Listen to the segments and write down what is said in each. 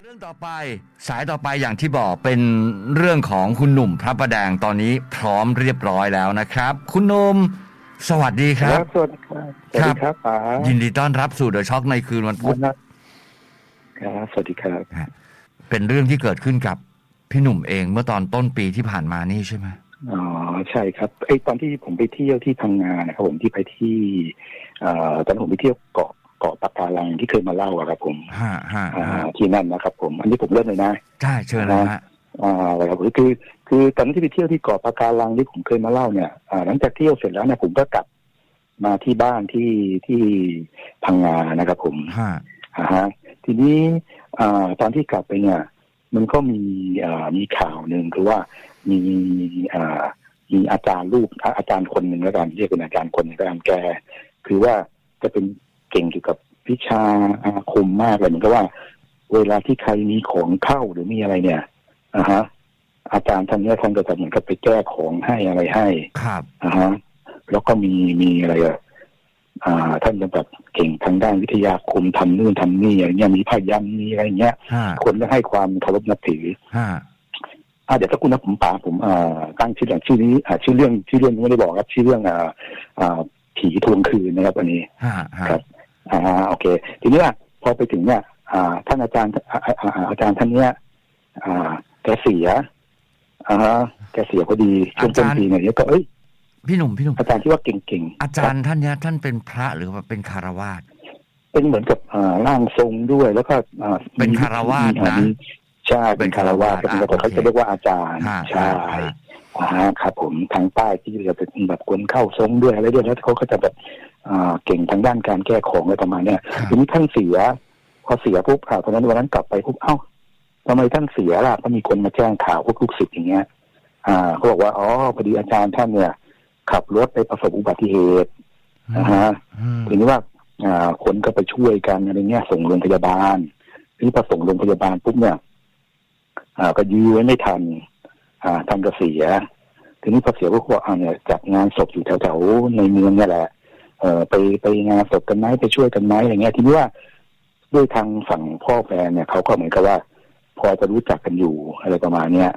เรื่องต่อไปสายต่อไปอย่างที่บอกเป็นเรื่องของคุณหนุ่มพระประแดงตอนนี้พร้อมเรียบร้อยแล้วนะครับ คุณหนุ่มสวัสดีครับ สวัสดีครับสวัสดีครับป๋ายินดีต้อนรับสู่เดอะช็อคในคืนวันพุธครับสวัสดีครับ เป็นเรื่องที่เกิดขึ้นกับพี่หนุ่มเองเมื่อตอนต้นปีที่ผ่านมานี่ใช่ไหมอ๋อใช่ครับไอ้ตอนที่ผมไปเที่ยวที่พังงานะครับผมที่ไปที่เอ่อตอนนนผมไปเที่ยวเกาะ เกาะปะการังที่เคยมาเล่าอะครับผมฮะฮะอ่าฮะที่นั่นนะครับ ผม อันนี้ผมเริ่มเลยนะใช่เชิญนะฮะอ่าอะไรครับผมคือ คือตอนนั้นที่ไปเที่ยวที่เกาะปะการังที่ผมเคยมาเล่าเนี่ยอ่าหลังจากเที่ยวเสร็จแล้วเนี่ยผมก็กลับมาที่บ้านที่ที่พังงานะครับ ผมฮะอ่าฮะทีนี้อ่าตอนที่กลับไปเนี่ย มันก็มีอ่ามีข่าวหนึ่งคือว่ามีอ่ามีอาจารย์รูปอ่าอาจารย์คนหนึ่งแล้วกันเรียกเป็นอาจารย์คนหนึ่งแล้วกันแก คือว่าจะเป็น เก่งเกี่ยวกับวิชาอาคมมากเลยเหมือนกับว่า เวลาที่ใครมีของเข้าหรือมีอะไรเนี่ยอ่าฮะอาจารย์ท่านเนี้ยท่านก็จะเหมือนกับไปแก้ของให้อะไรให้ครับอ่าฮะแล้วก็มีมีอะไรอะอ่า ท่านจะแบบเก่งทางด้านวิทยาคมทำนู่นทำนี่อะไรเงี้ยมีพยันมีอะไรเงี้ยฮะคนก็ให้ความเคารพนับถือฮะอ่าเดี๋ยวถ้าคุณนะผมป่าผมอ่าตั้งชื่ออย่างชื่อนี้อ่าชื่อเรื่องชื่อเรื่องไม่ได้บอกครับ ชื่อเรื่องอ่าอ่าผีทวงคืนนะครับ อันนี้ฮะฮะครับ อ่าโอเค ทีนี้ว่าพอไปถึงเนี่ยอ่าท่านอาจารย์อ่าอ่าอ่าอาจารย์ท่านเนี้ยอ่าแกเสียอ่าฮะแกเสียพอดีช่วงต้นปีเนี่ยก็เอ้ยพี่หนุ่มพี่หนุ่มอาจารย์ที่ว่าเก่งๆอาจารย์ท่านเนี้ยท่านเป็นพระหรือว่าเป็นคารวาสถ์เป็นเหมือนกับอ่าร่างทรงด้วยแล้วก็อ่าเป็นคารวาสถ์นะมีใช่เป็นคารวาสถ์เป็นคารวาสถ์แต่เขาอ่าโอเคจะเรียกว่าอาจารย์ฮะใช่ฮะอ่าฮะครับผมทางใต้ที่จะเป็นแบบคนเข้าทรงด้วยอะไรด้วยแล้วเขาก็จะแบบอ่า เก่งทางด้านการแก้ของอะไรประมาณเนี้ยครับทีนี้ท่านเสีย พอเสียปุ๊บอ่าตอนนั้นวันนั้นกลับไปปุ๊บเอ้าทำไมท่านเสียล่ะก็มีคนมาแจ้งข่าวพวกลูกศิษย์อย่างเงี้ย อ่าเขาบอกว่าอ๋อพอดีอาจารย์ท่านเนี่ย ขับรถไปประสบอุบัติเหตุนะฮะอืมทีนี้ว่า อ่าคนก็ไปช่วยกันอะไรเงี้ยส่งโรงพยาบาลทีนี้พอส่งโรงพยาบาลปุ๊บเนี่ย อ่า ก็ยื้อไว้ไม่ทัน อ่าท่านก็เสีย ทีนี้พอเสียพวกว่าอ่าเนี่ยจัดงานศพอยู่แถวๆในเมืองเนี่ยแหละ เออไปไปงานศพกันไหมไปช่วยกันไหมอะไรเงี้ยทีนี้ว่าด้วยทางฝั่งพ่อแฟนเนี่ยเขาก็เหมือนกับว่า พอจะรู้จักกันอยู่อะไรประมาณเนี้ย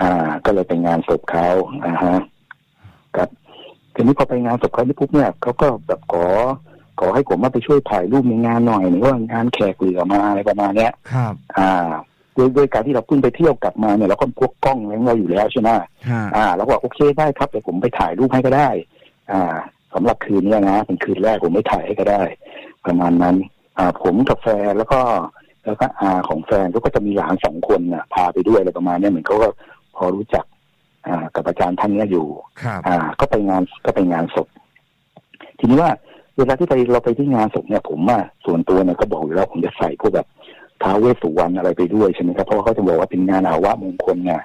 อ่า ก็เลยไปงานศพเขาอ่าฮะครับทีนี้พอไปงานศพเขาที่ปุ๊บเนี่ยเขาก็แบบขอขอให้ผมมาไปช่วยถ่ายรูปในงานหน่อยหรือว่างานแขกเหลือมาอะไรประมาณเนี้ยครับ อ่าด้วยด้วยการที่เราเพิ่งไปเที่ยวกลับมาเนี่ยเราก็พกกล้องอะไรของเราอยู่แล้วใช่ไหมฮะอ่าเราก็บอกโอเคได้ครับเดี๋ยวผมไปถ่ายรูปให้ก็ได้ อ่า สำหรับคืนเนี้ยนะเป็นคืนแรกผมไม่ถ่ายให้ก็ได้ ประมาณนั้น อ่าผมกับแฟนแล้วก็ แล้วก็อาของแฟนก็จะมีหลานสองคนน่ะ พาไปด้วยอะไรประมาณเนี้ยเหมือนเขาก็พอรู้จัก อ่า กับอาจารย์ท่านเนี้ยอยู่ครับอ่า ก็ไปงานก็ไปงานศพ ทีนี้ว่าเวลาที่ไปเราไปที่งานศพเนี่ยผมว่าส่วนตัวเนี่ยก็บอกอยู่แล้วผมจะใส่พวกแบบท้าวเวสสุวรรณอะไรไปด้วยใช่ไหมครับเพราะว่าเขาจะบอกว่าเป็นงานอาวะมงคลเนี่ย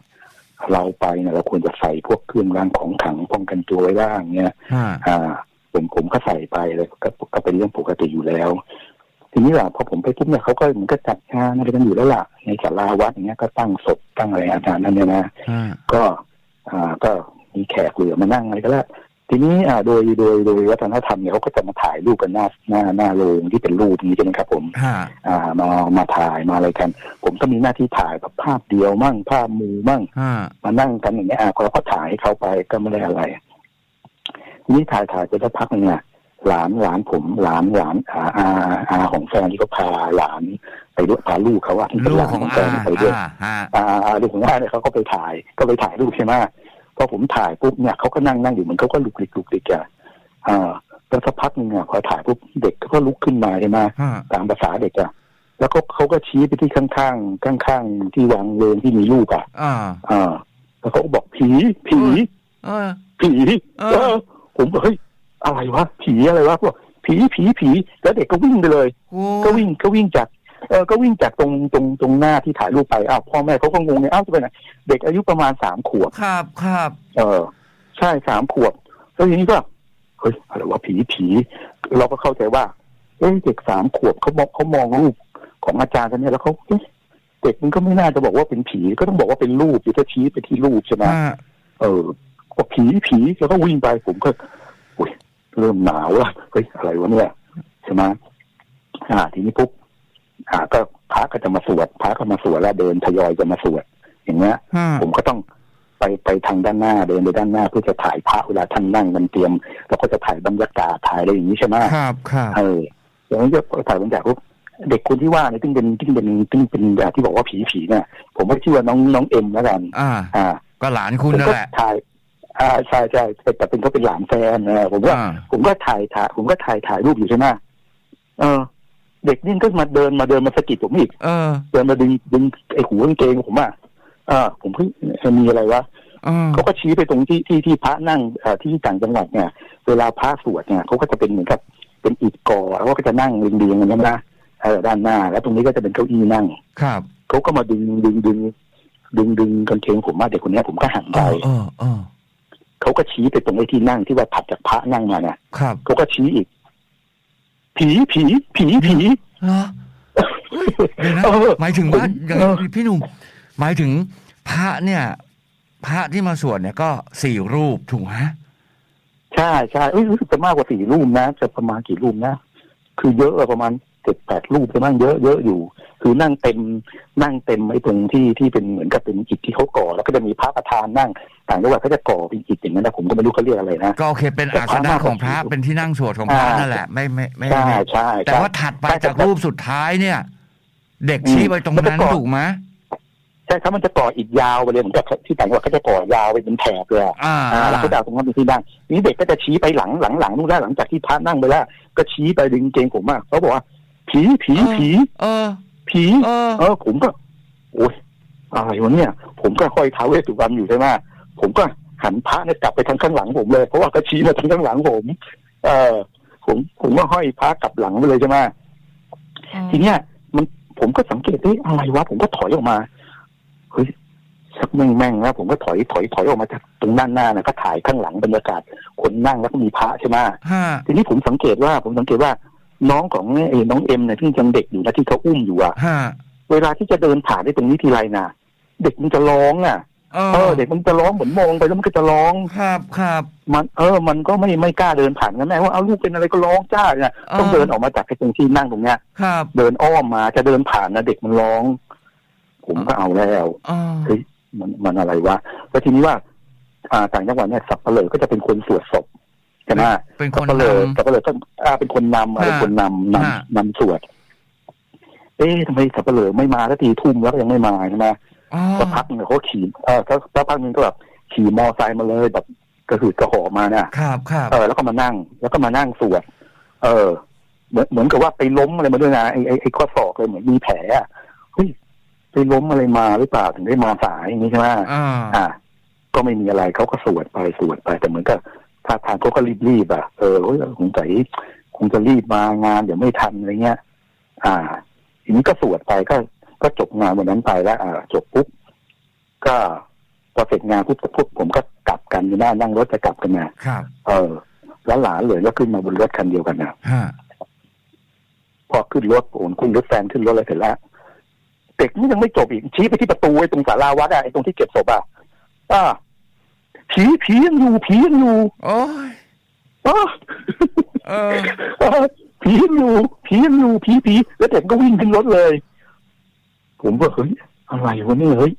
เราไปเนี่ยเราควรจะใส่พวกเครื่องรางของขลังป้องกันตัวไว้บ้างเนี่ยฮะอ่าผมผมก็ใส่ไปเลยก็ก็เป็นเรื่องปกติอยู่แล้ว ทีนี้ล่ะพอผมไปปุ๊บเนี่ยเขาก็เหมือนก็จัดงานอะไรกันอยู่แล้วล่ะ ในศาลาวัดอย่างเงี้ยก็ตั้งศพตั้งอะไรอาจารย์นั่นเนี่ยนะฮะก็ อ่าก็มีแขกเหลือมานั่งอะไรก็แล้ว ทีนี้อ่าโดยโดยโดยวัฒนธรรมเนี่ยเขาก็จะมาถ่ายรูปกันหน้าหน้าหน้าโรงที่เป็นรูปนี้ใช่ไหมครับ ผมฮะอ่ามามาถ่ายมาอะไรกัน ผมก็มีหน้าที่ถ่ายแบบภาพเดียวมั่งภาพหมูมั่ง ฮะมานั่งกันอย่างเงี้ยอ่าเราก็ถ่ายให้เขาไปก็ไม่ได้อะไรทีนี้ถ่ายถ่ายไปสักพักหนึงเนี่ยหลานหลานผมหลานหลานอาอาอาของแฟนที่เขาพาหลานไปด้วยพาลูกเขาว่าที่เป็นลูหกลานของของแฟอานไปด้วย อ่าฮะอ่าอ่าลูกของอาเนี่ยเขาก็ไปถ่ายก็ไปถ่ายรูปใช่ไหม พอผมถ่ายปุ๊บเนี่ยเขาก็นั่งนั่งอยู่เหมันเขาก็ลุกลิกลุกลิกอะอ่าแล้วสักพักหนึ่งอะพอถ่ายปุ๊บเด็กเขาก็ลุกขึ้นมาใช่ไหมฮะตามภาษาเด็กอะแล้วก็เขาก็ชี้ไปที่ข้างๆข้างๆที่วางเลงที่มีรูปอะอ่าอ่าแล้วเขาก็บอกผีผีเออผีเออเออผมบอกเฮ้ยอะไรวะผีอะไรวะบอกผีผีผีแล้วเด็กก็วิ่งไปเลยโอ้ก็วิ่งก็วิ่งจาก เออก็วิ่งจากตรงตรงตรงหน้าที่ถ่ายรูปไปอ้าวพ่อแม่เขาก็งงไงอ้าวจะไปไหนเด็กอายุประมาณสามขวบครับครับเออ ใช่สามขวบแล้วทีนี้ก็เฮ้ยอะไรวะผีผี เราก็เข้าใจว่าเอ้ยเด็กสามขวบเขามองเขามองรูปของอาจารย์กันเนี่ยแล้วเขาเอ๊ะเด็กมันก็ไม่น่าจะบอกว่าเป็นผีก็ต้องบอกว่าเป็นรูปที่ถ้าชี้ไปที่รูปใช่ไหมฮะเออบอกผีผีแล้วก็วิ่งไปผมก็อุ้ยเริ่มหนาวแล้วเฮ้ยอะไรวะเนี่ยใช่ไหมอ่าทีนี้ปุ๊บ อ่าก็พระก็จะมาสวดพระก็มาสวดแล้วเดินทยอยจะมาสวด อย่างเงี้ยฮะผมก็ต้องไปไปทางด้านหน้าเดินไปด้านหน้าเพื่อจะถ่ายพระเวลาท่านนั่งกันเตรียมเราก็จะถ่ายบรรยากาศถ่ายอะไรอย่างนี้ใช่ไหมครับครับเอออย่างนี้จะถ่ายบรรยากาศปุ๊บเด็กคนที่ว่าเนี่ยซึ่งเป็นซึ่งเป็นซึ่งเป็นแบบที่บอกว่าผีผีเนี่ยผมก็ชื่อว่าน้องน้องเอ็มแล้วกันอ่า อ่า ก็หลานคุณผมนั่นก็แหละถ่ายอ่าใช่ใช่แต่เป็นเขาเป็นหลานแฟนนะผมก็อ่าผมก็ถ่ายถ่ายผมก็ถ่ายถ่ายรูปอยู่ใช่ไหมเออ เด็กนี่ก็มาเดินมาเดินมาสะกิดผมอีกเออ เดินมาดึงดึงไอ้หูกางเกงผมอะเออผมเพิ่งมีอะไรวะเออเขาก็ชี้ไปตรงที่ที่ที่พระนั่งเอ่อที่ต่างจังหวัดเนี่ย เวลาพระสวดเนี่ยเขาก็จะเป็นเหมือนกับเป็นอิฐก่อแล้วก็จะนั่งเรียงๆกันใช่ไหมเออด้านหน้า แล้วตรงนี้ก็จะเป็นเก้าอี้นั่ง ครับเขาก็มาดึงดึงดึงดึงดึงกางเกงผมมาเด็กคนเนี้ยผมก็หันเอไปอเออเออเขาก็ชี้ไปตรงไอ้ที่นั่งที่ว่าถัดจากพระนั่งมาเนี่ยครับเขาก็ชี้อีก ผีผีผีผีเหรอเดี๋ยวนะเออหมายถึงว่าอย่างเออพี่หนุ่มหมายถึงพระเนี่ย พระที่มาสวดเนี่ยก็สี่รูปถูกไหมใช่ใช่เอ้ยรู้สึกจะมากกว่าสี่รูปนะ จะประมาณกี่รูปนะ คือเยอะอะประมาณ เจ็ดแปดรูปจะมั่งเยอะเยอะอยู่ คือนั่งเต็มนั่งเต็มไอ้ตรงที่ที่เป็นเหมือนกับเป็นอิฐที่เขาก่อ แล้วก็จะมีพระประธานนั่งต่างจังหวัดเขาจะก่อเป็นอิฐอย่างนั้นนะผมก็ไม่รู้เขาเรียกอะไรนะก็โอเคเป็นอาสนะของพระเป็นที่นั่งสวดของพระนั่นแหละไม่ไม่ไม่ใช่ไม่ใช่แต่ใช่ว่าถัดไปใช่จากแต่รูปสุดท้ายเนี่ย เด็กอืมชี้ไปตรงแล้วนั้นก็ถูกไหมใช่ครับมันจะก่ออิฐยาวไปเลยเหมือนกับที่ต่างจังหวัดเขาจะก่อยาวไปเป็นแถบเลยอะอ่าอ่าแล้วเขาจะเอาตรงนั้นเป็นที่นั่งทีนี้เด็กก็จะชี้ไปหลังหลังหลังนู่นได้หลังจากที่พระนั่งไปแล้ว ก็ชี้ไปดึงเกงผมอะเขาบอกว่า ผีผีผี เออ ผี เออ เออ ผมก็ โอ้ยอะไรวะเนี่ย ผมก็ค่อยท้าวเวสสุวรรณอยู่ใช่ไหมผมก็หันพระเนี่ยกลับไปทางข้างหลังผมเลยเพราะว่าก็ชี้มาทางข้างหลังผม เออ ผมผมก็ห้อยพระกลับหลังไปเลยใช่ไหมทีเนี้ย มันผมก็สังเกตเอ๊ะอะไรวะผมก็ถอยออกมาเฮ้ยสักแม่งแม่งนะผมก็ถอยถอยถอยออกมาจากตรงด้านหน้านะก็ถ่ายข้างหลังบรรยากาศคนนั่งแล้วก็มีพระใช่ไหมฮะทีนี้ผมสังเกตว่า ผมสังเกตว่า น้องของไอ้น้องเอ็มเนี่ยที่ยังเด็กอยู่นะที่เขาอุ้มอยู่อะฮะเวลาที่จะเดินผ่านได้ตรงนี้ทีไรนะเด็กมันจะร้องอะเอเอออเด็กมันจะร้องเหมือนมองไปแล้วมันก็จะร้องครับครับมันเออ มันก็ไม่ไม่กล้าเดินผ่านกันแม่ว่าเอาลูกเป็นอะไรก็ร้องจ้าเนี่ยเออต้องเดินออกมาจากไอ้ตรงที่นั่งตรงเนี้ยครับเดินอ้อมมาจะเดินผ่านนะเด็กมันร้อง ผมก็เอาแล้วเออเฮ้ยมันมันอะไรวะแล้วทีนี้ว่า อ่าต่างจังหวัดเนี่ยสับเปลือก็จะเป็นคนสวดศพใช่ไหมเป็นคสับนเปลือทสับเปลือก็อ่าเป็นคนนำอะฮะเป็นคนนำนฮะำนำสวด เอ๊ะทำไมสับเปลือไม่มาสักทีทุ่มแล้วก็ยังไม่มาใช่ไหมำอ๋อสักพักหนึงเขาขี่เออสักสักพักหนึงก็แบบขี่มอไซค์มาเลยแบบกระหืดกระหอบมาเนี่ยครับครับเออแล้วก็มานั่ง แล้วก็มานั่งสวด เออ เหมือนเหมือนกับว่าไปล้มอะไรมาด้วยนะไอ้ไอ้ไอ้ข้อศอกเลยเหมือนมีแผลอะเฮ้ยไปล้มอะไรมาหรือเปล่าถึงได้มาสายอย่างนี้ใช่ไหมอ่าอ่าก็ไม่มีอะไรเขาก็สวดไปสวดไปแต่เหมือนกับ ท่าทางเขาก็รีบๆอะเออเฮ้ยคงใจคงจะรีบมางานเดี๋ยวไม่ทันอะไรเงี้ย อ่า ทีนี้ก็สวดไปก็ก็จบงานวันนั้นไปแล้ว อ่า จบปุ๊บก็พอเสร็จงานปุ๊บพวกผมก็กลับกันอยู่หน้านั่งรถจะกลับกันนะครับเออ แล้วหลานเลยก็ขึ้นมาบนรถคันเดียวกันนะฮะพอขึ้นรถโอนขึ้นรถแฟนขึ้นรถอะไรเสร็จแล้วเด็กนี่ยังไม่จบอีกชี้ไปที่ประตูไอ้ตรงศาลาวัดอะไอ้ตรงที่เก็บศพอะอ่า ผีผียังอยู่ผียังอยู่โอ้ยอ้าเออเออผียังอยู่ผียังอยู่ผีผีแล้วเด็กก็วิ่งขึ้นรถเลย ผมก็เฮ้ยอะไรวะเนี่ยเฮ้ย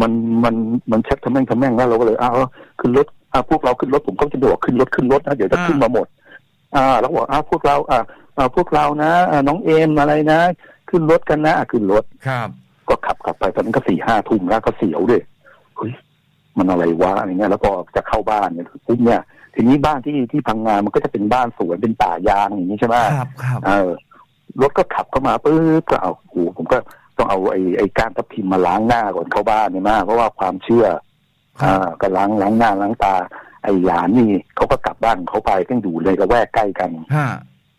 มันมันมันชักทำแม่งทำแม่งแล้วเราก็เลยอ้าวขึ้นรถอ่าพวกเราขึ้นรถผมก็จะบอกขึ้นรถขึ้นรถนะเดี๋ยวจะขึ้นมาหมด อ่าแล้วบอกอ้าวพวกเรา อ่าอ่าพวกเรานะอ่าน้องเอมอะไรนะ ขึ้นรถกันนะอะขึ้นรถครับ ก็ขับกลับไปตอนนั้นก็สี่ห้าทุ่มแล้วก็เสียวด้วยเฮ้ย มันอะไรวะอะไรเงี้ยแล้วก็จะเข้าบ้านเนี่ยปุ๊บเนี่ย ทีนี้บ้านที่ที่พังงานมันก็จะเป็นบ้านสวนเป็นป่ายางอย่างนี้ใช่ไหมครับครับเออรถก็ขับเข้ามาปุ๊บก็เอาโอ้โหผมก็ต้องเอาไอ้ไอ้ก้านทับทิมมาล้างหน้าก่อนเข้าบ้านเนี่ยนะเพราะว่าความเชื่อครับอ่าก็ล้างล้างหน้าล้างตา ไอ้หลานนี่เขาก็กลับบ้านเขาไปก็อยู่เลยระแวกใกล้กันฮะ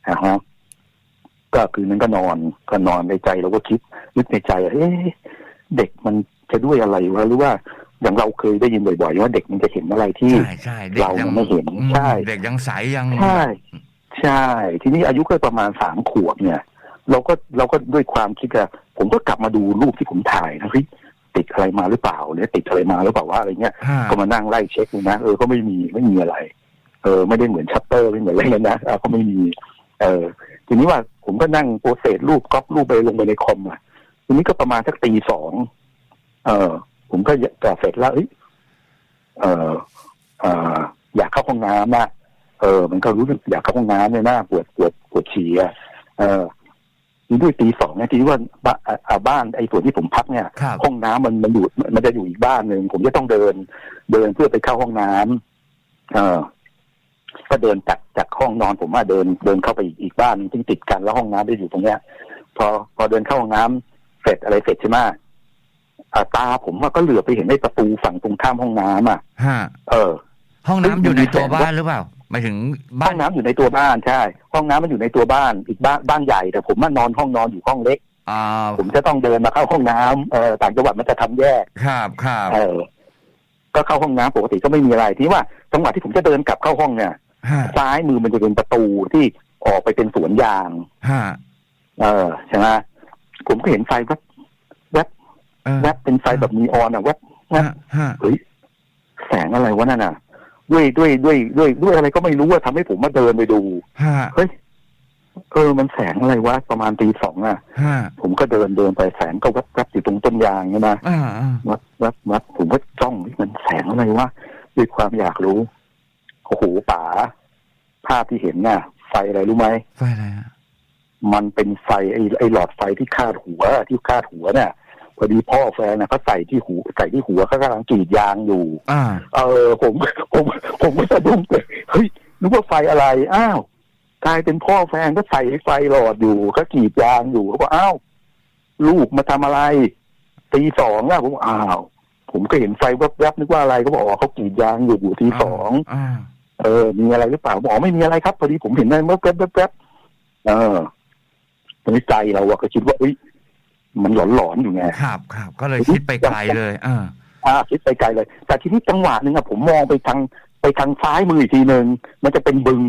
นะฮะก็คืนนั้นก็นอนก็นอนในใจเราก็คิดนึกในใจเอ๊ะเด็กมันจะด้วยอะไรวะหรือว่า อย่างเราเคยได้ยินบ่อยๆว่าเด็กมันจะเห็นอะไรที่ ใช่ใช่ด็กเรายังไม่เห็นอืมใช่ เด็กยังใสยังใช่ ใช่ ทีนี้อายุก็ประมาณสามขวบเนี่ย เราก็เราก็ด้วยความคิดอะผมก็กลับมาดูรูปที่ผมถ่ายนะเฮ้ยติดอะไรมาหรือเปล่าเนี่ยติดอะไรมาหรือเปล่าว่าอะไรเงี้ยฮะก็มานั่งไล่เช็คดูนะเออก็ไม่มีไม่มีอะไร เออ ไม่ได้เหมือนชัตเตอร์ไม่เหมือนอะไรเลยนะเออก็ไม่มี เออ ทีนี้ว่าผมก็นั่งโปรเซสรูปก๊อปรูปไปลงไปในคอมอะทีนี้ก็ประมาณสักตีสองเออ ผมก็กเสร็จแล้วเอ้ยเออเอออยากเข้าห้องน้ำนะเออ มันก็รู้สึกอยากเข้าห้องน้ำเลยนะปวดปวดปวดฉี่อะเออทีด้วยตีสองเนี่ยทีนี้ว่าบ้านอ่าอ่าบ้านไอ้ส่วนที่ผมพักเนี่ยครับห้องน้ำมันมันอยู่มันจะอยู่อีกบ้านหนึ่งผมจะต้องเดิน เดินเพื่อไปเข้าห้องน้ำเออก็เดินจากจากห้องนอนผมว่าเดินเดินเข้าไปอีกอีกบ้านหนึ่งซึ่งติดกันแล้วห้องน้ำจะอยู่ตรงเนี้ย พอพอเดินเข้าห้องน้ำเสร็จอะไรเสร็จใช่ไหมอ่า ตาผมว่าก็เหลือบไปเห็นไอ้ประตูฝั่งตรงข้ามห้องน้ำอะฮะเออ ห้องน้ำอยู่ในตัวบ้านหรือเปล่าหมายถึงห้บ้าอนงน้ำอยู่ในตัวบ้านใช่ ห้องน้ำมันอยู่ในตัวบ้านอีกบ้านบ้านใหญ่แต่ผมมานอนห้องนอนอยู่ห้องเล็กอ่าผมจะต้องเดินมาเข้าห้องน้ำเออต่างจังหวัดมันจะทำแยกครับครับเออ ก็เข้าห้องน้ำปกติก็ไม่มีอะไรที่ว่าจังหวะที่ผมจะเดินกลับเข้าห้องเนี่ยฮะซ้ายมือมันจะเป็นประตูที่ออกไปเป็นสวนยางฮะเออใช่ไหมผมก็เห็นไฟแวบแวบเออ แวบเป็นไฟแบบนีออนอะแวบแวบฮะฮะเฮ้ยแสงอะไรวะนั่นน่ะ ด้วยด้วยด้วยด้วยด้วยอะไรก็ไม่รู้ว่าทำให้ผมมาเดินไปดูฮะเฮ้ยเออมันแสงอะไรวะประมาณตีสองอะฮะผมก็เดินเดินไปแสงก็แวบแวบอยู่ตรงต้นยางใช่ไหมอ่าอ่าวัดวัดวัดผมก็จ้องมันแสงอะไรวะด้วยความอยากรู้โอ้โหป๋าภาพที่เห็นน่ะ ไฟอะไรรู้ไหมไฟอะไรฮะมันเป็นไฟไอ้ไอ้หลอดไฟที่คาดหัวที่คาดหัวเนี่ย พอดีพ่อแฟนนะเขาใส่ที่หูใส่ที่หัวเขากำลังกรีดยางอยู่ อ่า เออ ผมผมผมก็สะดุ้งเลยเฮ้ยนึกว่าไฟอะไรอ้าวกลายเป็นพ่อแฟนก็ใส่ไฟหลอดอยู่ก็กรีดยางอยู่เขาบอกอ้าวลูกมาทำอะไรตีสองอะผมบอกอ้าว ผมก็เห็นไฟแวบๆนึกว่าอะไรก็บอกอ๋อเขากรีดยางอยู่อยู่ตีสองอ่าเออ มีอะไรหรือเปล่าบอกอ๋อไม่มีอะไรครับพอดีผมเห็นนั่นแวบๆแวบๆเออตอนนี้ใจเราอะก็คิดว่าเอ้ย มันหลอนๆอยู่ไงครับครับก็เลยคิดไปไกลเลยอ่าอ่าคิดไปไกลเลย แต่ทีนี้จังหวะหนึ่งอะผมมองไปทางไปทางซ้ายมืออีกทีหนึ่งมันจะเป็นบึง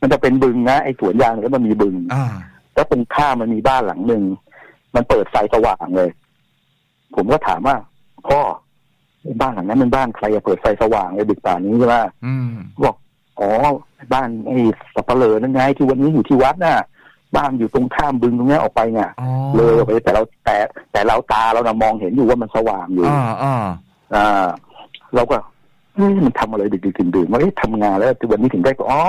มันจะเป็นบึงนะไอ้สวนยางแล้วมันมีบึงอ่าแล้วตรงข้ามมันมีบ้านหลังหนึ่งมันเปิดไฟสว่างเลย ผมก็ถามว่าพ่อบ้านหลังนั้นเป็นบ้านใครอะเปิดไฟสว่างเลยดึกป่านนี้ใช่ไหมอืมบอกอ๋อบ้านไอ้สับปะเลอนั่นไงที่วันนี้อยู่ที่วัดน่ะ บ้านอยู่ตรงข้ามบึงตรงเนี้ยออกไปเนี่ยอ๋อเลยออกไปแต่เราแต่แต่เราตาเรานะมองเห็นอยู่ว่ามันสว่างอยู่ อ่าอ่าอ่า เราก็เฮ้ยมันทำอะไรดึกๆดื่นๆว่าเอ๊ะทำงานแล้ววันนี้ถึงได้อ๋อ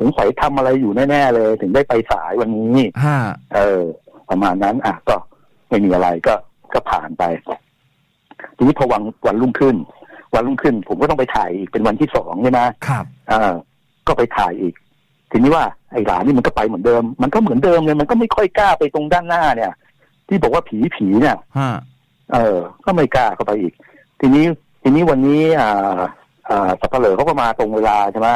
สงสัยทำอะไรอยู่แน่ๆเลย ถึงได้ไปสายวันนี้ ฮะเออ ประมาณนั้น อะก็ไม่มีอะไรก็ก็ผ่านไป ทีนี้พอวันวันรุ่งขึ้น วันรุ่งขึ้น ผมก็ต้องไปถ่ายอีกเป็นวันที่สองใช่ไหมครับ อ่าก็ไปถ่ายอีก ทีนี้ว่าไอ้หลานนี่มันก็ไปเหมือนเดิม มันก็เหมือนเดิมเลยมันก็ไม่ค่อยกล้าไปตรงด้านหน้าเนี่ย ที่บอกว่าผีผีเนี่ยฮะเออ ก็ไม่กล้าเข้าไปอีก ทีนี้ทีนี้วันนี้ อ่า อ่าสับปะเหร่อเขาก็มาตรงเวลาใช่ไหม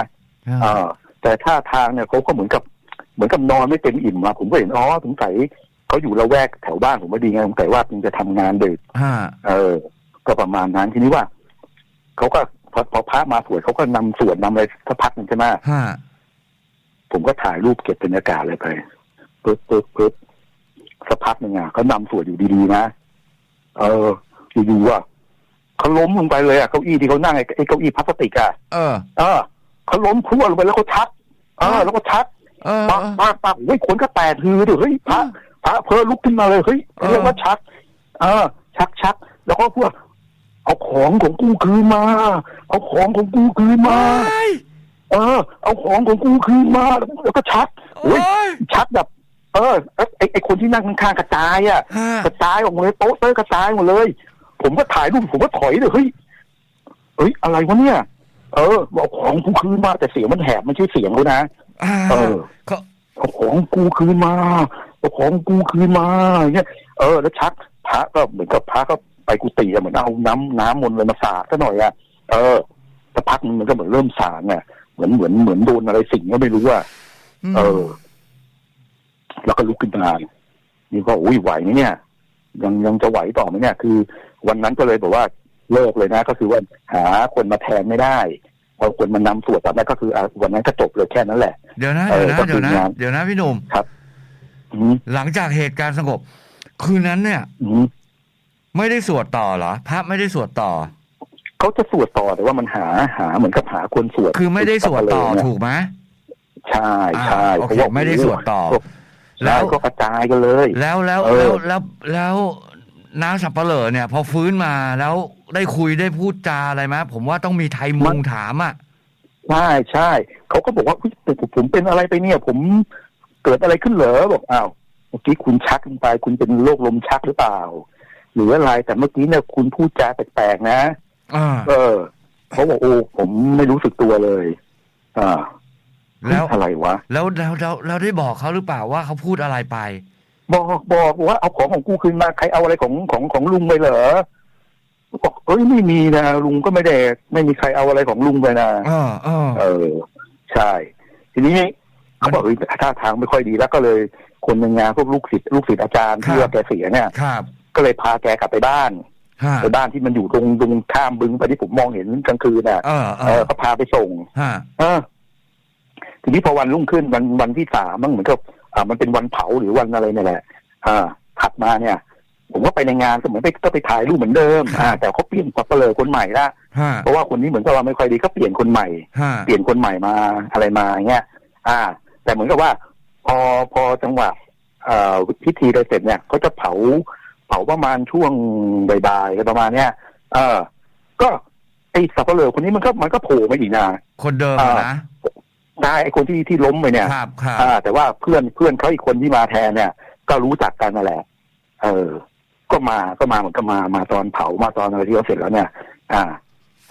เออ แต่ท่าทางเนี่ยเขาก็เหมือนกับ เหมือนกับนอนไม่เต็มอิ่มมาผมก็เห็นอ๋อสงสัยเขาอยู่ละแวกแถวบ้านผมไม่ดีไงสงสัยว่าคงจะทำงานดึกฮะเออ ก็ประมาณนั้นทีนี้ว่าเขาก็พอพอพระมาสวดเขาก็นำสวดนำอะไรสักพักหนึ่งใช่ไหมฮะ ผมก็ถ่ายรูปเก็บบรรยากาศเลยไปปึ๊บปึ๊บปึ๊บสักพักหนึ่งอะเขานำสวดอยู่ดีๆนะเอออยู่ๆอะเขาล้มลงไปเลยอะเก้าอี้ที่เขานั่งไอ้ไอ้เก้าอี้พลาสติกอะเออ เออเขาล้มครั่วลงไปแล้วเขาชักเออแล้วก็ชักเออปักปักปักเฮ้ยคนก็แตกฮือด้วยเฮ้ยพระพระเพอลุกขึ้นมาเลยเฮ้ยเออเรียกว่าชัก เออ ชักชักแล้วก็พวกเอาของของกูคืนมา เอาของของกูคืนมาโอ้ย เออ เอาของของกูคืนมาแล้วก็ชักโอ้ยชักแบบ เออไอไอคนที่นั่งข้างๆกระจายอะฮะกระจายออกมาเลยโต๊ะเต้ยกระจายหมดเลย ผมก็ถ่ายรูปผมก็ถอยเลยเฮ้ยเฮ้ยอะไรวะเนี่ย เออเอาของกูคืนมาแต่เสียงมันแหบไม่ใช่เสียงเขานะอ่าเออเขาเอาของกูคืนมาเอาของกูคืนมาอย่างเงี้ยเออ แล้วชักพระก็เหมือนกับพระก็ไปกุฏิอะเหมือนเอาน้ำน้ำมนต์อะไรมาสาดซะหน่อยอะเออสักพักนึงมันก็เหมือนเริ่มสางอะ เหมือนเหมือนเหมือนโดนอะไรสิ่งก็ไม่รู้ว่ามเออ แล้วก็ลุกขึ้นมานี่ก็อุ้ยไหวไหมเนี่ย ยังยังจะไหวต่อไหมเนี่ย คือ วันนั้นก็เลยบอกว่าเลิกเลยนะ ก็คือว่าหาคนมาแทนไม่ได้พอคนมานำสวดแบบนั้นก็คืออะวันนั้นก็จบเลยแค่นั้นแหละ เดี๋ยวนะเอเดี๋ยอวนะก็คืเดี๋ยวนะองานเดี๋ยวนะพี่หนุ่มอืมหลังจากเหตุการณ์สงบ คืนนั้นเนี่ยอืมไม่ได้สวดต่อเหรอพระไม่ได้สวดต่อ เขาจะสวดต่อแต่ว่ามันหาหาเหมือนกับหาคนสวดคือไม่ได้สวดต่อเนี่ยถูกไหมใช่ใช่อ่าโอเคไม่ได้สวดต่อ แล้แล้ววก็กระจายกันเลย แล้วแล้วเอแล้วอแล้วแล้วน้าสับปะเหร่อเนี่ย พอฟื้นมาแล้วได้คุยได้พูดจาอะไรไหมผมว่าต้องมีไทยมุงถามอะใช่ใช่เขาก็บอกว่าอุ๊ยแต่ผมเป็นอะไรไปเนี่ย ผมเกิดอะไรขึ้นเหรอบอกอ้าวเมื่อกี้คุณชักลงไป คุณเป็นโรคลมชักหรือเปล่า หรืออะไรแต่เมื่อกี้เนี่ยคุณพูดจาแปลกๆนะ อ่า เออเขาบอกโอ้ผมไม่รู้สึกตัวเลย อ่าแล้วอะไรวะ แล้วแล้วแล้วเราได้บอกเขาหรือเปล่าว่าเขาพูดอะไรไป บอกบอกว่าเอาของของกูคืนมาใครเอาอะไรของของของลุงไปเหรอบอกเอ้ยไม่มีนะลุงก็ไม่ได้ไม่มีใครเอาอะไรของลุงไปนะเออเออเออ ใช่ ทีนี้เขาบอกเฮ้ยท่าทางไม่ค่อยดีแล้วก็เลย คนในงานพวกลูกศิษย์ลูกศิษย์อาจารย์ที่ว่าแกเสียเนี่ยครับก็เลยพาแกกลับไปบ้าน ฮะไปบ้านที่มันอยู่ตรงตรงข้ามบึงไปที่ผมมองเห็นกลางคืนน่ะ เออเอเอออเขาพาไปส่งฮะเออทีนี้พอวันรุ่งขึ้นวันวันที่สามมันเหมือนกับอ่า มันเป็นวันเผาหรือวันอะไรเนี่ยแหละ อ่าถัดมาเนี่ย ผมก็ไปในงานก็เหมือนไปก็ไปถ่ายรูปเหมือนเดิม อ่า แต่เขาเปลี่ยนสับเปลอคนใหม่ละฮะเพราะว่าคนนี้เหมือนกับว่าไม่ค่อยดีก็เปลี่ยนคนใหม่ฮะเปลี่ยนคนใหม่มาอะไรมาเงี้ย อ่า แต่เหมือนกับว่า พอพอจังหวะเอ่อพิธีอะไรเสร็จเนี่ยเขาจะเผา เผาประมาณช่วงบ่ายๆอะไรประมาณเนี้ยเออ ก็ไอ้สับเปลือคนนี้มันก็มันก็โผล่มาอีกนะคนเดิมอะนะได้ไอ้คนที่ที่ล้มไปเนี่ยครับครับอ่าแต่ว่าเพื่อนเพื่อนเขาอีกคนที่มาแทนเนี่ย ก็รู้จักกันนั่นแหละ เออ ก็มาก็มาเหมือนก็มามาตอนเผามาตอนอะไรที่เขาเสร็จแล้วเนี่ย อ่า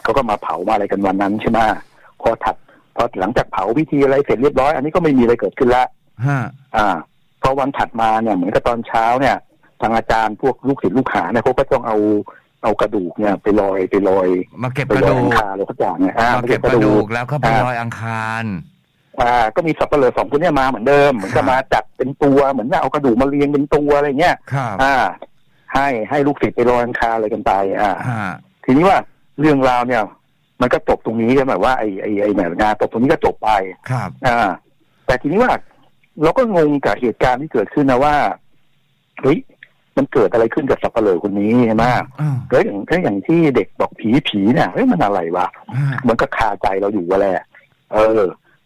เขาก็มาเผามาอะไรกันวันนั้นใช่ไหมพอถัดพอหลังจากเผาพิธีอะไรเสร็จเรียบร้อย อันนี้ก็ไม่มีอะไรเกิดขึ้นละฮะอ่าพอวันถัดมาเนี่ยเหมือนกับตอนเช้าเนี่ย ทางอาจารย์พวกลูกศิษย์ลูกหาเนี่ยเขาก็ต้องเอาเอากระดูกเนี่ยไปลอยไปลอยมาเก็บไปกระลอยดูอักงคารอะไรสักอย่างเนี่ยอ่ามาเก็บกระดูกแล้วก็ไปอ่าลอยอังคารอ่าก็มีสับเปลือสองคนเนี่ยมาเหมือนเดิมเหมือนกับมาจัดเป็นตัวเหมือนกับเอากระดูกมาเรียงเป็นตัวอะไรเงี้ยครับอ่า ให้ให้ลูกศิษย์ไปลอยอังคารอะไรกันไปอ่าฮะทีนี้ว่าเรื่องราวเนี่ย มันก็จบตรงนี้ใช่ไหมว่าไอ้ไอ้ไอ้แบบงานจบตรงนี้ก็จบไปครับอ่า แต่ทีนี้ว่า เราก็งงกับเหตุการณ์ที่เกิดขึ้นนะว่าเฮ้ย มันเกิดอะไรขึ้นกับสับเปลือคนนี้ใช่ไหมอ่าเฮ้ยอย่างถ้าอย่างที่เด็กบอกผีผีเนี่ยเฮ้ยมันอะไรวะฮะมันก็คาใจเราอยู่ว่าแหละเออ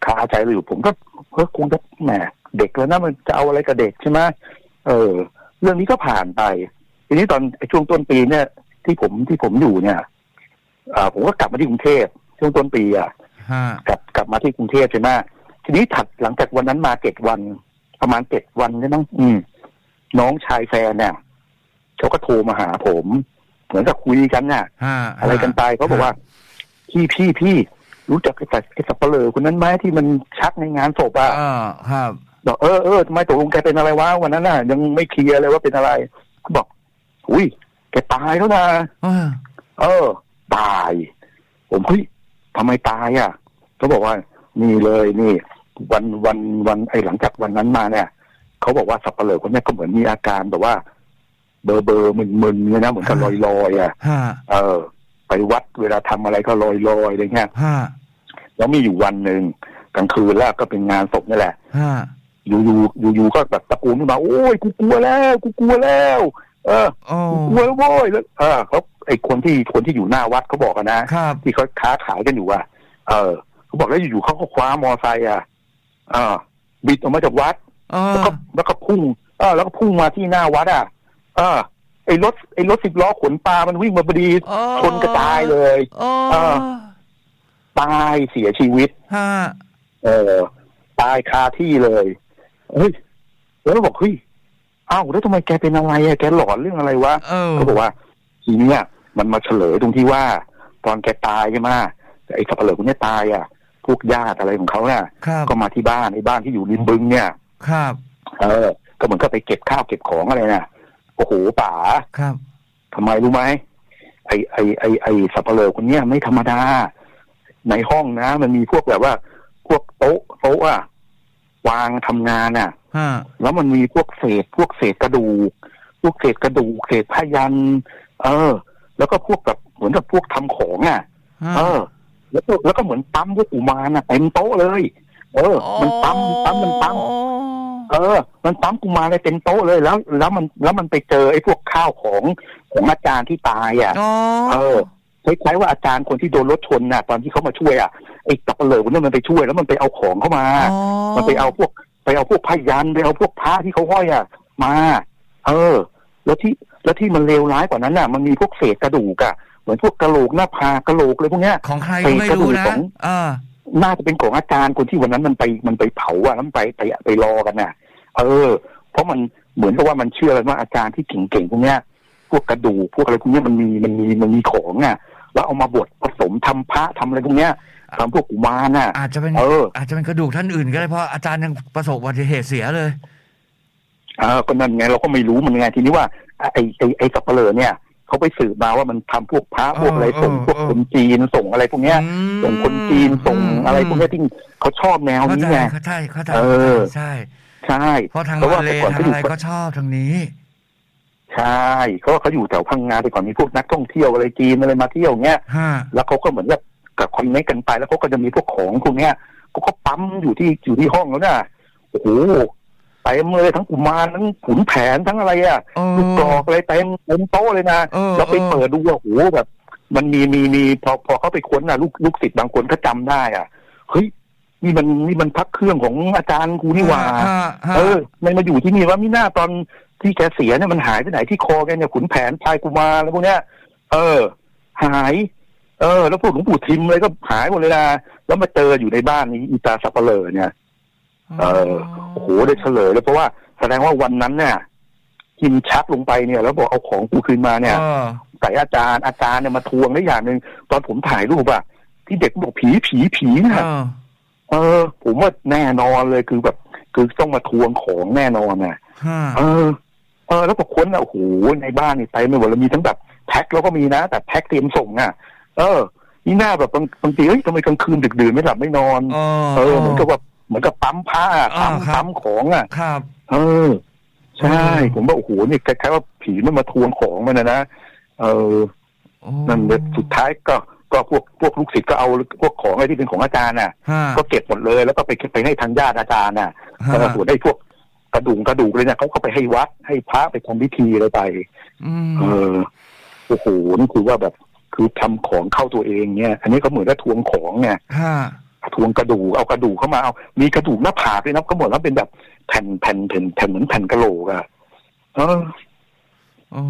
คาใจเราอยู่ผมก็เฮ้ยคงจะแหมเด็กแล้วนะมันจะเอาอะไรกับเด็กใช่ไหมเออ เรื่องนี้ก็ผ่านไป ทีนี้ตอนไอ้ช่วงต้นปีเนี่ย ที่ผมที่ผมอยู่เนี่ยอ่าผมก็กลับมาที่กรุงเทพช่วงต้นปีอะฮะกลับกลับมาที่กรุงเทพใช่ไหมทีนี้ถัดหลังจากวันนั้นมาเจ็ดวัน ประมาณเจ็ดวันใช่ไหมอืม น้องชายแฟนเนี่ยเขาก็โทรมาหาผม เหมือนกับคุยกันน่ะฮะอะไรกันไปเขาบอกว่าพี่พี่พี่รู้จักไอ้สัตว์ไอ้สับเปลือคนนั้นไหมที่มันชักในงานศพอะเออครับบอกเออเออทำไมตกลงแกเป็นอะไรวะวันนั้นน่ะ ยังไม่เคลียร์เลยว่าเป็นอะไรเขาบอก อุ้ยแกตายแล้วนะเออเออตาย ผมเฮ้ยทำไมตายอะเขาบอกว่านี่เลยนี่ วันวันวันไอ้หลังจากวันนั้นมาเนี่ย เขาบอกว่าสับเปลือคนเนี้ยก็เหมือนมีอาการแบบว่า เบอร์เบอร์มึนมึนๆเนี่ยนะเหมือนกับลอยลอยๆอะฮะเออ ไปวัดเวลาทำอะไรก็ลอยลอยๆอะไรเงี้ยฮะแล้วมีอยู่วันหนึ่งกลางคืนแล้วก็เป็นงานศพนี่แหละฮะอยู่อยู่อยู่อยู่ก็แบบตะโกนขึ้นมาโอ้ยกูกลัวแล้ว กูกลัวแล้ว เออโอ้กูกลัวแล้วโว้ยแล้วเออเขาไอ้คนที่คนที่อยู่หน้าวัดเขาบอกกันนะครับที่เขาค้าขายกันอยู่อะ เออเขาบอกแล้วอยู่ๆเขาก็คว้ามอไซค์อะอ่าบิดออกมาจากวัดเอ แล้วอก็แล้วก็พุ่งเออแล้วก็พุ่งมาที่หน้าวัดอะเออไอ้รถไอ้รถสิบล้อขนปลา มันวิ่งมาพอดีเออชนกระจายเลยโอ้เออตายเสียชีวิตฮะเออตายคาที่เลยเฮ้ยแล้วเราบอกเฮ้ยอ้าวแล้วทำไมแกเป็นอะไรอะแกหลอนเรื่องอะไรวะเออเขาบอกว่าทีเนี้ยมันมาเฉลยตรงที่ว่า ตอนแกตายใช่ไหมแต่ไอ้สับปะเหลือคนเนี้ยตายอะพวกญาติอะไรของเขาเนี่ยครับก็มาที่บ้านไอ้บ้านที่อยู่ริมบึงเนี่ย ครับเออ ก็เหมือนก็ไปเก็บข้าวเก็บของอะไรน่ะโอ้โหป๋าครับทำไมรู้ไหมไอ้ไอ้ไอ้ไอ้สับปะเหลือคนเนี้ยไม่ธรรมดา ในห้องนะ มันมีพวกแบบว่า พวกโต๊ะโต๊ะอะวางทำงานอะฮะแล้วมันมีพวกเศษ พวกเศษกระดูก พวกเศษกระดูกเศษผ้ายัน เออ แล้วก็พวกแบบเหมือนกับพวกทำของอะฮะเออ แล้วก็แล้วก็เหมือนปั๊มพวกอุมารน่ะเต็มโต๊ะเลย เออ มันปั๊มมันปั๊มมันปั๊มเออ มันปั๊มกุมารเลยเต็มโต๊ะเลยแล้ว แล้วมันแล้วมันไปเจอไอ้พวกข้าวของของอาจารย์ที่ตายอะอ๋อเออคล้ายๆว่าอาจารย์คนที่โดนรถชนน่ะ ตอนที่เขามาช่วยอะไอ้ตับเปลือกคนนั้นมันไปช่วยแล้วมันไปเอาของเข้ามาอ๋อมันไปเอาพวก ไปเอาพวกพยันไปเอาพวกพระที่เขาห้อยอะ มา เออ แล้วที่แล้วที่มันเลวร้ายกว่านั้นน่ะ มันมีพวกเศษกระดูกอะเหมือนพวกกระโหลกหน้าผากกระโหลกอะไรพวกเนี้ยของใครก็ไม่รู้นะเศษกระดูกของเออ น่าจะเป็นของอาจารย์คนที่วันนั้นมันไปมันไปเผาอะแล้วมันไปไปไปรอกันน่ะ เออ เพราะมันเหมือนกับว่ามันเชื่อกันว่าอาจารย์ที่เก่งๆพวกเนี้ย พวกกระดูกพวกอะไรพวกเนี้ยมันมีมันมีมันมีของอะแล้วเอามาบดผสมทำพระทำอะไรพวกเนี้ยทำพวกกุมารน่ะ อาจจะเป็นเอออาจจะเป็นกระดูกท่านอื่นก็ได้เพราะอาจารย์ยังประสบอุบัติเหตุเสียเลยเออก็นั่นไงเราก็ไม่รู้มันไงทีนี้ว่าไอ้ไอ้ไอ้สับเปลือเนี่ย เขาไปสืบมาว่ามันทำพวกพระพวกอะไรเออส่งเออพวกเออคนจีนส่งอะไรพวกเนี้ยอืมส่งคนจีนส่งมอะไรพวกเนี้ยที่เขาชอบแนวเข้านี้ใจไงเข้าใจเข้าใจเออใช่ใช่เพราะทางเพราะว่ามาเลแต่ก่อนทางเขาอยู่อะไรก็ชอบทางนี้ใช่เพราะว่าเขาอยู่แถวพังงาไปก่อนมีพวกนักท่องเที่ยวอะไรจีนอะไรมาเที่ยวเงี้ยฮะแล้วเขาก็เหมือนกับกับคอนเนคกันไปแล้วเขาก็จะมีพวกของพวกเนี้ยเขาก็ปั๊มอยู่ที่อยู่ที่ห้องแล้วน่ะโอ้โห เต็มเลยทั้งกุมารทั้งขุนแผนทั้งอะไรอะเออลูกกรอกอะไรเต็มเต็มโต๊ะเลยนะเออเราไปเออเปิดดูว่าโอ้โหแบบ มันมีมีมีพอพอเขาไปค้นน่ะลูกลูกศิษย์บางคนก็จำได้อะเฮ้ยนี่มันนี่มันพักเครื่องของอาจารย์กูนี่หว่าฮะฮะเออมันมาอยู่ที่นี่ว่ามิน่าตอนที่แกเสียเนี่ยมันหายไปไหนที่คอแกเนี่ยขุนแผนพายกุมารอะไรพวกเนี้ยเออ หาย เออ แล้วพวกหลวงปู่ทิมอะไรก็หายหมดเลยนะแล้วมาเจออยู่ในบ้านนี้อีตาสับเปลอเนี่ย เออโอ้โหได้เฉลยเลยเพราะว่าแสดงว่าวันนั้นเนี่ยกินชักลงไปเนี่ย แล้วบอกเอาของกูคืนมาเนี่ยเออใส่อาจารย์อาจารย์เนี่ยมาทวงได้อย่างหนึ่งตอนผมถ่ายรูปอะที่เด็กบอกผีผีผีนะเออเออผมว่าแน่นอนเลยคือแบบ คือต้องมาทวงของแน่นอนน่ะฮะเออ เออ แล้วก็ค้นอะโอ้โหในบ้านนี่ไปไม่หมดแล้วมีทั้งแบบแพ็คแล้วก็มีนะ แต่แพ็คเตรียมส่งอะเออนี่หน้าแบบบางบางทีเฮ้ยทำไมกลางคืนดึกดื่นไม่หลับไม่นอน เออเออเหมือนกับว่า เหมือนกับปั๊มผ้าอ่าปั๊มครับปั๊มของอะครับ เออ ใช่อืมผมว่าโอ้โหนี่คล้ายๆว่าผีมันมาทวงของมันนะนะเออโอ้นั่นเลยสุดท้ายก็ก็พวกพวกลูกศิษย์ก็เอาพวกของอะไรที่เป็นของอาจารย์น่ะฮะก็เก็บหมดเลยแล้วก็ไปไปให้ทางญาติอาจารย์น่ะฮะเออส่วนได้พวกกระดูกกระดูกเลยเนี่ยเขาก็ไปให้วัดให้พระไปทำพิธีอะไรไปอืมเออโอ้โหนี่คือว่าแบบคือทำของเข้าตัวเองเนี่ย อันนี้ก็เหมือนกับทวงของเนี่ยฮะ ทวงกระดูกเอากระดูกเข้ามาเอามีกระดูกหน้าผากด้วยนะก็หมดแล้วเป็นแบบแผ่นแผ่นแผ่นแผ่นเหมือนแผ่นกระโหลกอะเออโอ้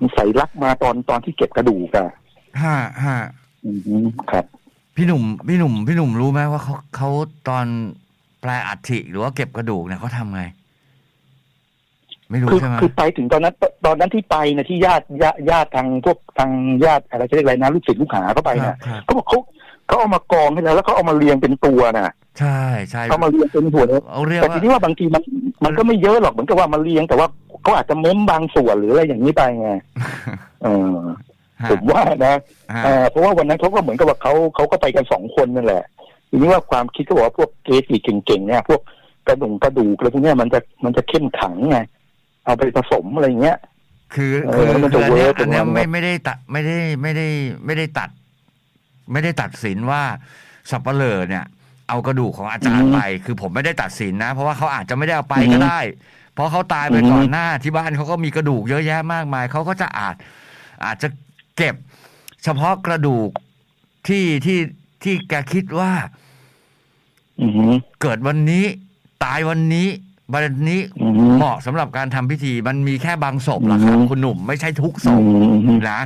มันใส่ลักมาตอนตอนที่เก็บกระดูกอะฮะฮะอือฮึครับ พี่หนุ่ม พี่หนุ่ม พี่หนุ่มรู้ไหมว่าเขาเขาตอนแปลอัฐิหรือว่าเก็บกระดูกเนี่ยเขาทำไง ไม่รู้คือใช่ไหมคือไปถึงตอนนั้น ตอนนั้นที่ไปนะที่ญาติญาติญาติทางพวกทางญาติอะไรจะเรียกอะไรนะลูกศิษย์ลูกหาเข้าไปครัเนี่บยครับเขาบอกเขา เขาเอามากองให้แล้วแล้วเขาเอามาเรียงเป็นตัวน่ะใช่ใช่เขามาเรียงเป็นหัวเนี่ยเอาเรียกแต่ว่าทีนี้ว่าบางทีมันมันก็ไม่เยอะหรอกเหมือนกับว่ามาเรียงแต่ว่าเขาอาจจะเม้มบางส่วนหรืออะไรอย่างนี้ไปไงเออฮะผมว่านะฮะเออเพราะว่าวันนั้นเขาก็เหมือนกับว่าเขาเขาก็ไปกันสองคนนั่นแหละ ทีนี้ว่าความคิดเขาบอกว่าพวกเกจิเก่งๆเนี่ย พวกกระดูกกระดูกอะไรพวกเนี้ยมันจะมันจะเข้มขังไงเอาไปผสมอะไรอย่างเงี้ย คือเอคืออแล้วมันจะคืออันเนี้ย work อันเนี้ยประมาณไม่นั้นไม่ได้ตัดไม่ได้ไม่ได้ไม่ได้ตัด ไม่ได้ตัดสินว่าสับปะเลอเนี่ย เอากระดูกของอาจารย์ไป คือผมไม่ได้ตัดสินนะ เพราะว่าเขาอาจจะไม่ได้เอาไปก็ได้ เพราะเขาตายไปก่อนหน้าที่บ้านเขาก็มีกระดูกเยอะแยะมากมายเขาก็จะอาจอาจจะเก็บ เฉพาะกระดูกที่ที่ที่แกคิดว่าอือฮึเกิดวันนี้ ตายวันนี้วันนี้อือฮึเหมาะสำหรับการทำพิธี มันมีแค่บางศพละครับอืมคุณหนุ่มไม่ใช่ทุกศอืพมอือฮึนะ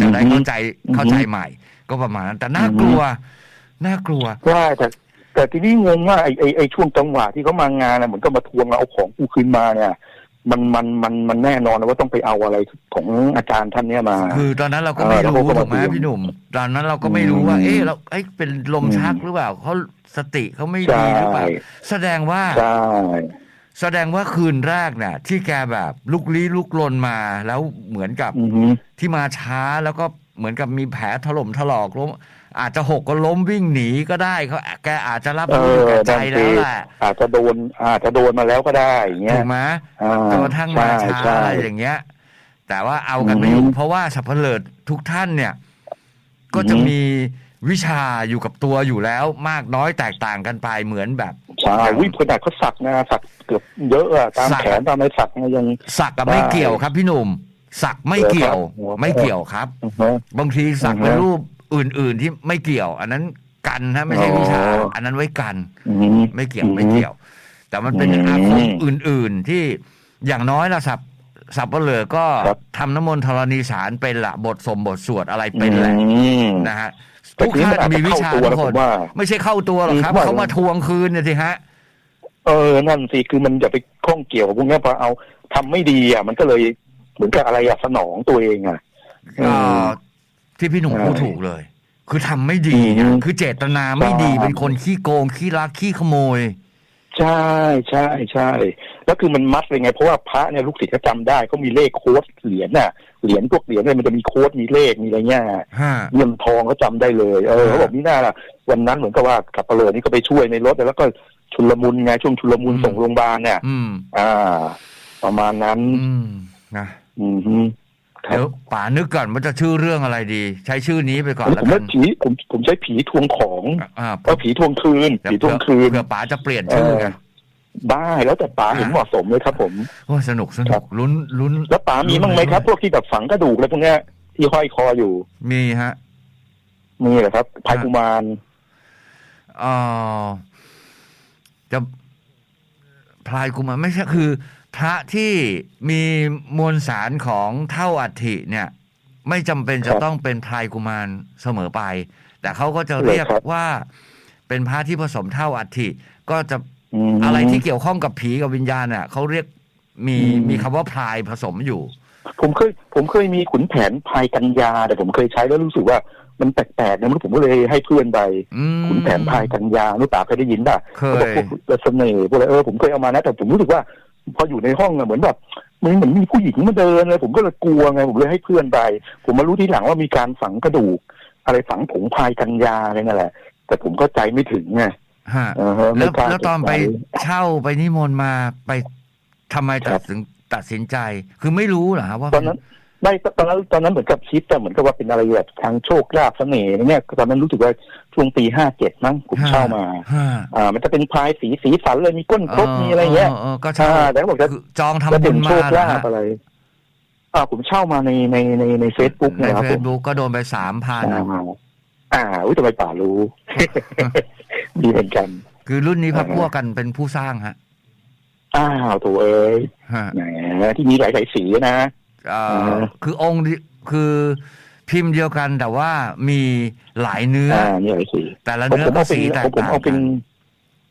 จะได้เข้าใจอืมเข้าใจใหม่ ก็ประมาณนั้นแต่น่ากลัว น่ากลัวใช่แต่แต่ทีนี้งงว่าไอ้ไอ้ไอ้ช่วงจังหวะที่เขามางานน่ะเหมือนก็มาทวงเอาของกูคืนมาเนี่ย มันมันมันมันแน่นอนนะว่าต้องไปเอาอะไรของอาจารย์ท่านเนี้ยมา คือตอนนั้นเราก็เออไม่แล้วรู้เขาก็ถูกไหมมาเตือนพี่หนุ่ม ตอนนั้นเราก็ไม่รู้ว่าอืมเอ๊ะเราเอ๊ะเป็นลมอืมชักหรือเปล่าเขาสติเขาไม่ใช่ดีหรือเปล่าแสดงว่าใช่แสดงว่าคืนแรกเนี่ยที่แกแบบลุกลี้ลุกลนมาแล้วเหมือนกับอือฮึที่มาช้าแล้วก็ เหมือนกับมีแผลถล่มถลอกล้มอาจจะหกก็ล้มวิ่งหนีก็ได้เขาแกอาจจะรับเอรู้อยู่อแก่ใจบางทีแล้วแหละอาจจะโดนอาจจะโดนมาแล้วก็ได้อย่างเงี้ถูยกไหมอ่าจนกระทั่งมาช้าใช่อะไรใช่อย่างเงี้ย แต่ว่าเอากันไม่อือมยู่เพราะว่าสัพเพลิดทุกท่านเนี่ย ก็จะอืมมีวิชาอยู่กับตัวอยู่แล้วมากน้อยแตกต่างกันไปเหมือนแบบใช่วิขนาดเขาสักนะสักเกือบเยอะอะตามสักแขนตามอะไรสักเนี่ยยังสักกับไม่ได้เกี่ยวครับพี่หนุ่ม สักไม่เกี่ยวเหรอครับไม่เกี่ยวครับอือฮึบางทีสักอือฮะเป็นรูปอื่น ๆที่ไม่เกี่ยว อันนั้นกันนะไม่ใช่วิชาอ๋ออัอันนั้นไว้กันอือฮึไม่เกี่ยวอืมไม่เกี่ยวแแต่มันเป็นอืมอาคมอื่น ๆ ที่อย่างน้อยละสับสับเปลือก็ครับทำน้ำมนต์ธรณีสารเป็นละบทสมบทสวดอะไรเป็นแหละอืมนะฮะแต่ทุกทีนี้ท่านมันอาจมีจะวิเข้าชาตัวทุนะกผคนมว่าไม่ใช่เข้าตัวหรอกครับอืมเขามาทวงคืนเนี่ยสิฮะ เออ นั่นสิ คือมันจะไปข้องเกี่ยวกับพวกเนี้ยพอเอาทำไม่ดีอะ มันก็เลย เหมือนกับอะไรอะสนองตัวเองอะก็อืมที่พี่หนุ่มใช่พูดถูกเลย คือทำไม่ดีอืนะมคือเจตนาไม่ดีใช่เป็นคนขี้โกงขี้ลักขี้ขโมย ใช่ใช่ใช่แล้วคือมันมัดเลยไง เพราะว่าพระเนี่ยลูกศิษย์เขาจำได้เขามีเลขโค้ดเหรียญน่ะเหรียญพวกเหรียญเนี่ยมันจะมีโค้ดมีเลขมีอะไรเงี้ยฮะเงินทองเขาจำได้เลยเออฮะเขาบอกนี่น่าล่ะวันนั้นเหมือนกับว่าขับเปลือนี่ก็ไปช่วยในรถแล้วก็ชุลมุนไงช่วงชุลมุนส่งโรงพยาบาลเนี่ยอืมอ่า ประมาณนั้นอืมนะ อืมฮึครัเดี๋ยวบป๋านึกก่อนว่าจะชื่อเรื่องอะไรดี ใช้ชื่อนี้ไปก่อนผมแล้วผมกัว่านผีผมผมใช้ผีทวงของอ่าเออผีทวงคืนเดี๋ยวผีทวงคืน เผื่อป๋าจะเปลี่ยนชื่อไงได้แล้วแต่ป๋าเห็นเหมาะสมเลยครับ ผม โอ้ยสนุกสคนุรักบลุ้นลุ้น แล้วป๋ามีบ้างไหมครับ พวกที่แบบฝังกระดูกอะไรพวกเนี้ยที่ห้อยคออยู่มีฮะ มีเหรอครับพายกุมาร เอ่อจะพลายกุมารไม่ใช่คือ พระที่มีมวลสารของเท่าอัฐิเนี่ย ไม่จำเป็นจะต้องเป็นพลายกุมารเสมอไป แต่เขาก็จะเรียกว่าเป็นพระที่ผสมเท่าอัฐิก็จะม อะไรที่เกี่ยวข้องกับผีกับวิญญาณเนี่ยเขาเรียกมีอืม มีคำว่าพลายผสมอยู่ ผมเคยผมเคยมีขุนแผนพายกัญญา แต่ผมเคยใช้แล้วรู้สึกว่ามันแปลกๆนะมันผมก็เลยให้เพื่อนไปอืมขุนแผนพายกัญญานุตาเคยได้ยินป่ะเคเขาบอกย พวกเสน่ห์พวกอะไรเออผมเคยเอามานะแต่ผมรู้สึกว่า พออยู่ในห้องอะเหมือนแบบมันเหมือนมีผู้หญิงมาเดินเลยผมก็เลยกลัวไงผมเลยให้เพื่อนไป ผมมารู้ทีหลังว่ามีการฝังกระดูก อะไรฝังผงพายกัญญาอะไรนั่นแหละ แต่ผมก็ใจไม่ถึงไงฮะเออฮะแล้ไม่วกล้าแล้วตอนไปเก็บว้เช่าไปนิมนต์มาไปทำไมครัตัดบสินตัดสินใจ คือไม่รู้เหรอครับว่าตอนนั้น ไม่ตอนนั้นตอนนั้นเหมือนกับคิดแต่เหมือนกับว่าเป็นอะไรแบบทางโชคลาภเสน่ห์อะไรเนี่ยตอนนั้นรู้สึกว่าช่วงปีห้าเจ็ดมั้งผมเช่ามาฮะอ่ามันจะเป็นพายสีสีสันเลยมีก้นครบมีอะไรเงี้ยเออก็เช่าอ่าแต่เขาบอกจะคือจองจะทำบุเป็ญนโชมาคเหรอลาภฮะอะไรอ่าผมเช่ามาในในในในเฟซบุ๊กในนะครับเฟผซมบุ๊กก็โดนไปสามพันอ่าอ่าอุ้ยทำไมป่ารู้ดีเหมือนกัน คือรุ่นนี้พักอ่าพวกกันเป็นผู้สร้างฮะอ้าวโถเอ้ยฮะแหมที่มีหลายหลายๆสีนะเอ่ออ่า คือองค์ที่คือพิมพ์เดียวกันแต่ว่ามีหลายเนื้ออ่ามีหลายสีแต่ละผมเนื้อผมก็เอาเป็นสีแตกผมต่างเอาเป็กันน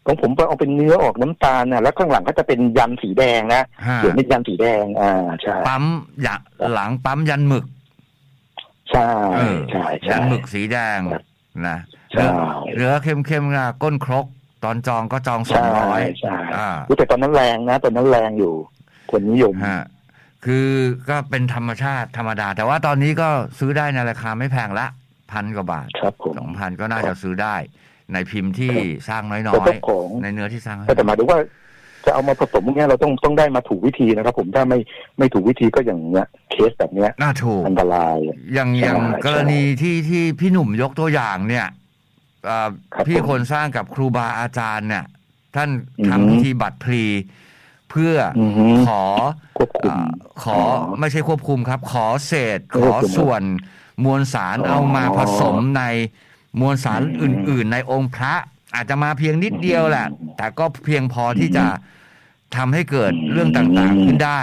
ของผมเอาเป็นเนื้อออกน้ำตาลนะแล้วข้างหลังก็จะเป็นยันสีแดงนะฮะเขียนเป็นยันสีแดง อ่าใช่ปั๊มอยาหลังปั๊มยันหมึกใช่เออใช่ใช่ยันหมึกสีแดงครับนะใช่เหลือเข้มๆนะก้นครกตอนจองก็จองสองใช่ร้อยใช่อ่าอุ๊ยแต่ตอนนั้นแรงนะตอนนั้นแรงอยู่คนนิยมฮะ คือก็เป็นธรรมชาติธรรมดา แต่ว่าตอนนี้ก็ซื้อได้ในราคาไม่แพงละพันกว่าบาทครับผมสองพันก็น่าจะซื้อได้ ในพิมพ์ที่สร้างน้แต่อยเจ้าของๆในเนื้อที่สร้างน้อยแต่หมายถึงว่าจะเอามาผสมพวกเนี้ยเราต้องต้องได้มาถูกวิธีนะครับผมถ้าไม่ไม่ถูกวิธีก็อย่างเงี้ยเคสแบบเนี้ยน่าถูกอันตราย อย่างใช่อย่างใช่กรณีที่ที่พี่หนุ่มยกตัวอย่างเนี่ยเอ่อครับพี่ผมคนสร้างกับครูบาอาจารย์เนี่ย ท่านอือฮึทำพิธีบัตรพลี เพื่อออือฮึขอควบคุมอ่าขออไม่ใช่ควบคุมครับ ขอเศษขควอบคุมส่วนมวลสารอ๋อเอามาผสมในมวลสารอืมอื่น ๆ ในองค์พระ อาจจะมาเพียงนิดเดียวแหละอืมแต่ก็เพียงพอที่จะทำให้เกิดอืมเรื่องต่างๆขึ้นได้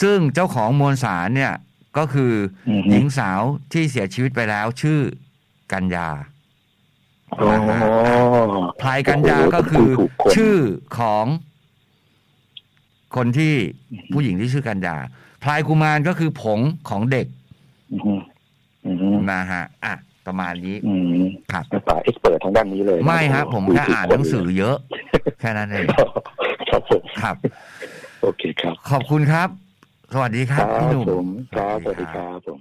ซึ่งเจ้าของมวลสารเนี่ยก็คืออืมหญิงสาวที่เสียชีวิตไปแล้วชื่อกัญญาอ๋อพลายกัญญาก็คือถูกคนชื่อของ คนที่ผู้หญิงที่ชื่อกัญญาพลายกุมารก็คือผงของเด็กอืมอืมนะฮะอะประมาณนี้อืมครับป่าเอ็กซ์เปิดทางด้านนี้เลยนะไม่ฮะผมคุยแค่ถูกอ่านคหนังสือเยอะ แค่นั้นเองครับผมครับ โอเคครับ ขอบคุณครับ สวัสดีคครับพี่หนุ่มผมครับสวัสดีครับผม